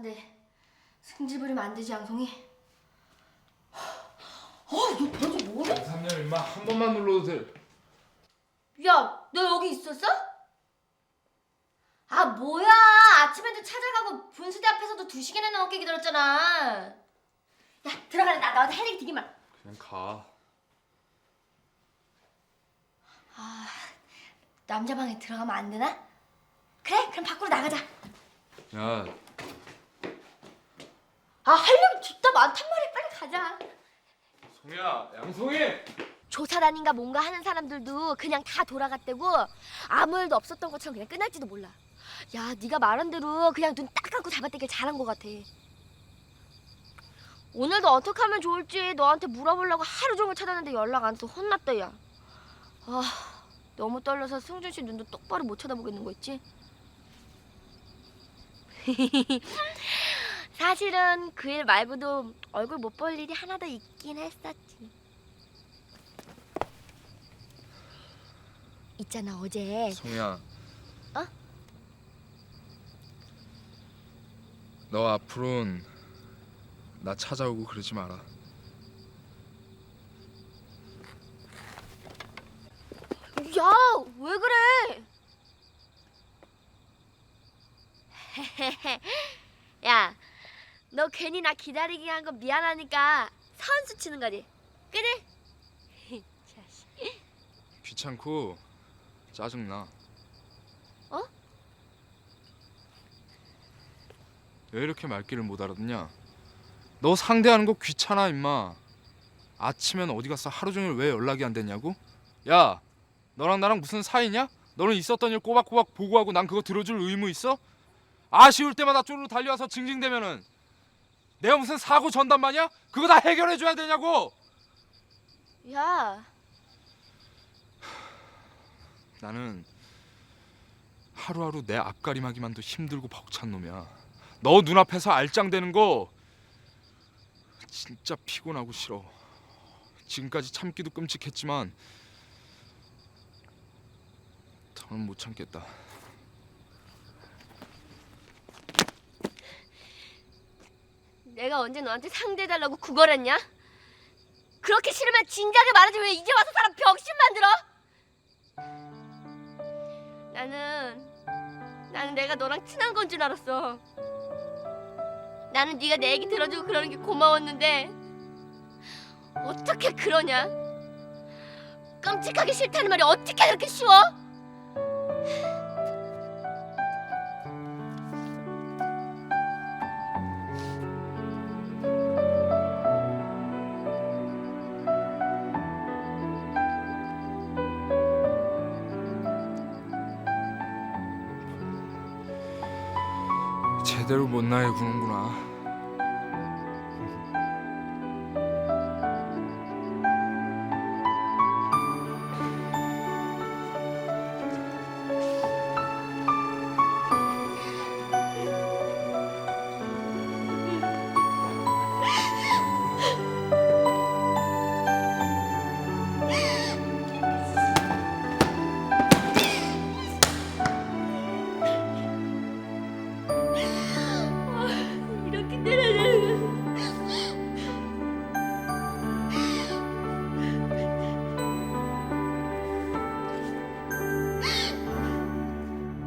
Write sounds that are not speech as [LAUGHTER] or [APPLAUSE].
안 돼. 승질 부리면 안 되지 양송이. 어, 너 도대체 뭐해? 3년 임마 한 번만 눌러도 돼. 야, 너 여기 있었어? 아, 뭐야? 아침에도 찾아가고 분수대 앞에서도 두 시간이나 넘게 기다렸잖아. 야, 들어가라. 나 너한테 할 얘기 되게 많아. 그냥 가. 남자 방에 들어가면 안 되나? 그래, 그럼 밖으로 나가자. 야, 아, 할 얘기 진짜 많단 말이야. 빨리 가자. 송이야, 양송이. 조사단인가 뭔가 하는 사람들도 그냥 다 돌아갔대고 아무 일도 없었던 것처럼 그냥 끝날지도 몰라. 야, 네가 말한 대로 그냥 눈 딱 감고 잡아떼길 잘한 것 같아. 오늘도 어떻게 하면 좋을지 너한테 물어보려고 하루 종일 찾았는데 연락 안 해서 혼났다 야. 아, 너무 떨려서 승준 씨 눈도 똑바로 못 쳐다보겠는 거 있지? [LAUGHS] 사실은 그 일 말고도 얼굴 못 볼 일이 하나 더 있긴 했었지. 있잖아 어제 송이야. 어? 너 앞으로는 나 찾아오고 그러지 마라. 야 왜 그래 야너 괜히 나 기다리게 한거 미안하니까 선수 치는 거지 그래 [LAUGHS] 자식. 귀찮고 짜증나. 어? 왜 이렇게 말귀를 못 알아듣냐? 너 상대하는 거 귀찮아 임마. 아침엔 어디 갔어? 하루 종일 왜 연락이 안 됐냐고? 야, 너랑 나랑 무슨 사이냐? 너는 있었던 일 꼬박꼬박 보고하고 난 그거 들어줄 의무 있어? 아쉬울 때마다 쪼르르 달려와서 징징대면은 내가 무슨 사고 전담반이야? 그거 다 해결해 줘야 되냐고? 야 나는 하루하루 내 앞가림하기만도 힘들고 벅찬 놈이야. 너 눈앞에서 알짱대는 거 진짜 피곤하고 싫어. 지금까지 참기도 끔찍했지만 더는 못 참겠다. 내가 언제 너한테 상대해달라고 구걸했냐? 그렇게 싫으면 진작에 말하지 왜 이제 와서 사람 병신 만들어? 나는 나는 내가 너랑 친한 건 줄 알았어. 나는 네가 내 얘기 들어주고 그러는 게 고마웠는데 어떻게 그러냐? 끔찍하게 싫다는 말이 어떻게 그렇게 쉬워 제대로 못 나해 구는구나.